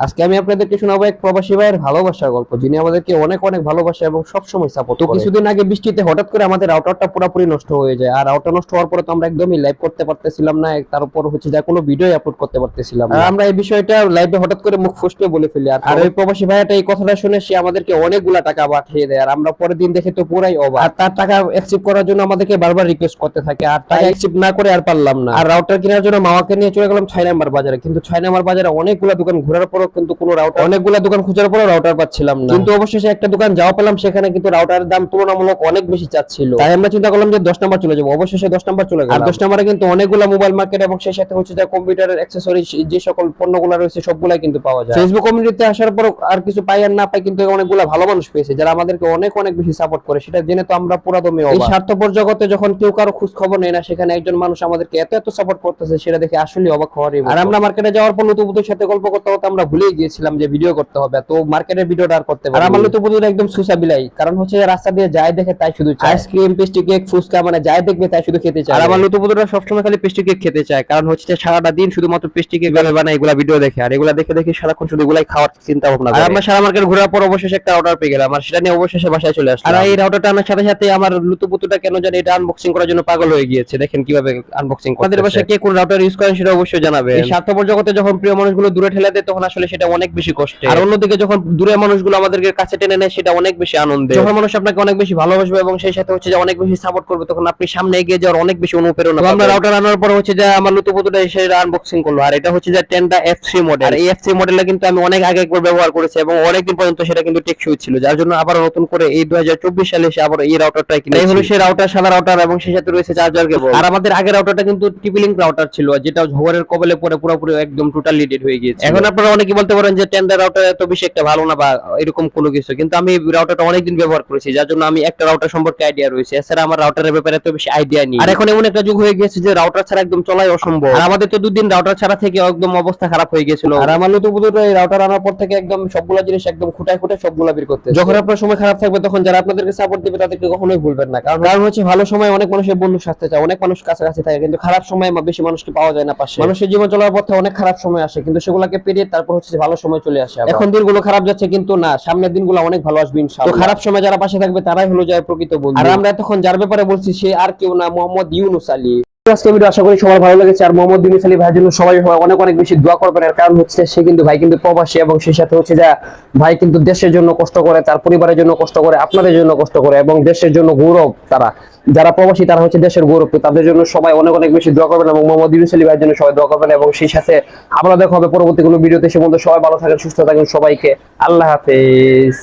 আজকে আমি আপনাদেরকে শোনাবো এক প্রবাসী ভাইয়ের ভালোবাসার গল্প যিনি আমাদেরকে অনেক অনেক ভালোবাসে এবং সবসময় সাপোর্ট তো কিছুদিন আগে বৃষ্টিতে হঠাৎ করে আমাদের রাউটারটা পুরোপুরি নষ্ট হয়ে যায়। আর রাউটার নষ্ট হওয়ার পরে তো আমরা একদমই লাইভ করতে পারতেছিলাম না তার উপর হচ্ছে যা কোনো ভিডিও আপলোড করতে পারতেছিলাম আর আমরা এই বিষয়টা লাইভে হঠাৎ করে মুখ ফুসকে বলে ফেলি। আর ওই প্রবাসী ভাইয়াটা এই কথাটা শুনে সে আমাদেরকে অনেকগুলা টাকা পাঠিয়ে দেয় আর আমরা পরের দিন দেখে তো পুরাই অবাক। আর তার টাকা অ্যাকসেপ্ট করার জন্য আমাদেরকে বারবার রিকোয়েস্ট করতে থাকে আর টাকা অ্যাকসেপ্ট না করে আর পারলাম না। আর রাউটার কেনার জন্য মামাকে নিয়ে চলে গেলাম ছয় নাম্বার বাজারে। কিন্তু ছয় নাম্বার বাজারে অনেকগুলা দোকান ঘোরার পরও কিন্তু কোনো রাউটার অনেকগুলা দোকান খোঁজার পরও রাউটার পাচ্ছিলাম না। কিন্তু অবশেষে একটা দোকান যাওয়া পেলাম সেখানে কিন্তু রাউটারের দাম তুলনামূলক অনেক বেশি চাচ্ছিল। তাই আমরা চিন্তা করলাম যে নাম্বার চলে যাব। অবশেষে নাম্বার চলে গেলাম। আর দশ নাম্বারে কিন্তু অনেকগুলা মোবাইল মার্কেট এবং সেই সাথে হচ্ছে যে কম্পিউটারের অ্যাক্সেসরি যে সকল পণ্যগুলো রয়েছে সবগুলাই কিন্তু পাওয়া যায়। ফেসবুক কমিউনিটিতে আসার পর আর কিছু পাই আর না পাই কিন্তু অনেকগুলা ভালো মানুষ পেয়েছে যারা আমাদেরকে অনেক অনেক বেশি সাপোর্ট করে। সেটা জেনে তো আমরা পুরা দমে এই স্বার্থপর জগতে যখন কেউ কারও খোঁজ খবর নেয় না সেখানে একজন মানুষ আমাদেরকে এত এত সাপোর্ট করতেছে সেটা দেখে আসলে অবাক হওয়ারই আর আমরা মার্কেটে যাওয়ার পর লুতুপুতুর সাথে গল্প করতে করতে আমরা ভুলেই গিয়েছিলাম যে ভিডিও করতে হবে। তো মার্কেটের ভিডিওটা আর করতে পারি আমার লুতুপুতুর একদম সুসা বিলাই কারণ হচ্ছে যে রাস্তা দিয়ে যায় দেখে তাই শুধু চায়। আইসক্রিম পেস্ট্রি কেক ফুচকা মানে যাই দেখবে তাই শুধু খেতে চায়। আর আমার লুতুপুতুরা সবসময় খালি পেস্ট্রি কেক খেতে চায়। কারণ হচ্ছে যে সারাটা দিন শুধুমাত্র পেস্ট্রি কেক ভাবে বানায় এগুলা ভিডিও দেখে। আর এগুলা দেখে দেখে সারাক্ষণ শুধু এগুলাই খাওয়ার চিন্তা ভাবনা আর আমরা সারা মার্কেট ঘোরার পর অবশেষে একটা অর্ডার পেয়ে গেলাম। আর সেটা নিয়ে অবশেষে বাসায় চলে আসলাম। আর এই রাউটারটা আনার সাথে সাথে আমার লুতুপুতুটা কেন জানি এটা আনবক্সিং করার জন্য পাগল হয়ে গিয়েছে। দেখেন কীভাবে আনবক্সিং করতে আমাদের বাসায় কে কোন রাউটার ইউজ করেন সেটা অবশ্যই জানাবে এই স্বার্থপর জগতে যখন প্রিয় মানুষগুলো দূরে ঠেলে দেয় তখন আসলে সেটা অনেক বেশি কষ্ট। আর অন্যদিকে যখন দূরে মানুষগুলো আমাদেরকে কাছে টেনে নেয় সেটা অনেক বেশি আনন্দের যখন মানুষ আপনাকে অনেক বেশি ভালোবাসবে এবং সেই সাথে হচ্ছে যে অনেক বেশি সাপোর্ট করবে তখন আপনি সামনে এগিয়ে যাওয়ার অনেক বেশি অনুপ্রেরণা। আমরা রাউটার আনার পর হচ্ছে যে আমার লুতুপুতুটা এসে আনবক্সিং করল। আর এটা হচ্ছে যে টেনটা এফ থ্রি মডেল আর এই এফ থ্রি মডেলটা কিন্তু আমি অনেক আগে একবার ব্যবহার করেছি এবং অনেকদিন পর্যন্ত সেটা কিন্তু টেকসই ছিল যার জন্য আবার নতুন করে এই দু হাজার চব্বিশ সালে এসে আবার এই রাউটারটাই কিনে এই হলো সেই রাউটার সাদা রাউটার এবং সেই সাথে রয়েছে চার্জার কেবল আর আমাদের আগের রাউটারটা কিন্তু টিপিলিং রাউটার ছিল যেটা ঝড়ের কবলে পরে পুরোপুরি একদম টোটালি ডেড হয়ে গিয়েছে এখন আপনারা অনেকে বলতে পারেন যে টেন্ডার রাউটার এত বেশি একটা ভালো না বা এরকম কোনো কিছু? কিন্তু আমি রাউটারটা অনেকদিন ব্যবহার করেছি যার জন্য আমি একটা রাউটার সম্পর্কে আইডিয়া রয়েছে। এছাড়া আমার রাউটারের ব্যাপারে এত বেশি আইডিয়া নেই। আর এখন এমন একটা যুগ হয়ে গেছে যে রাউটার ছাড়া একদম চলাই অসম্ভব। আর আমাদের তো দুদিন রাউটার ছাড়া থেকে একদম অবস্থা খারাপ হয়ে গেছিল আর আমার নতুন এই রাউটার আনার পর থেকে একদম সবগুলা জিনিস একদম খুঁটায় খুঁটায় সবগুলা বের করতে যখন আপনার সময় খারাপ থাকবে তখন যারা আপনাদেরকে সাপোর্ট দিবে তাদেরকে কখনোই ভুলবেন না। কারণ কারণ হচ্ছে ভালো সময় অনেক মানুষের বন্ধু সাথে চায় অনেক মানুষ কাছাকাছি থাকে কিন্তু খারাপ সময় বেশি মানুষকে পাওয়া যায় না পাশে। মানুষের জীবন চলার পথে অনেক খারাপ সময় আসে কিন্তু সেগুলোকে পেরিয়ে তারপর হচ্ছে যে ভালো সময় চলে আসে এখন দিনগুলো খারাপ যাচ্ছে কিন্তু না সামনের দিনগুলো অনেক ভালো আসবে ইনশাআল্লাহ। তো খারাপ সময় যারা পাশে থাকবে তারাই হলো যায় প্রকৃত বন্ধু। আর আমরা এতক্ষণ যার ব্যাপারে বলছি সে আর কেউ না মোহাম্মদ ইউনুস আলী। আজকে ভিডিও আশা করি সবার ভালো লেগেছে। আর মোহাম্মদ ইউনুস আলী ভাইয়ের জন্য সবাই অনেক অনেক বেশি দোয়া করবেন। এর কারণ হচ্ছে সে কিন্তু ভাই কিন্তু প্রবাসী এবং সেই সাথে হচ্ছে যে ভাই কিন্তু দেশের জন্য কষ্ট করে, তার পরিবারের জন্য কষ্ট করে, আপনাদের জন্য কষ্ট করে এবং দেশের জন্য গৌরব তারা। যারা প্রবাসী তারা হচ্ছে দেশের গৌরব। তাদের জন্য সবাই অনেক অনেক বেশি দোয়া করবেন এবং মোহাম্মদ ইউনুস আলী ভাইয়ের জন্য সবাই দোয়া করবেন এবং সেই সাথে আমরা দেখা হবে পরবর্তী কোনো ভিডিওতে সে মধ্যে সবাই ভালো থাকেন, সুস্থ থাকেন সবাইকে। আল্লাহ হাফেজ।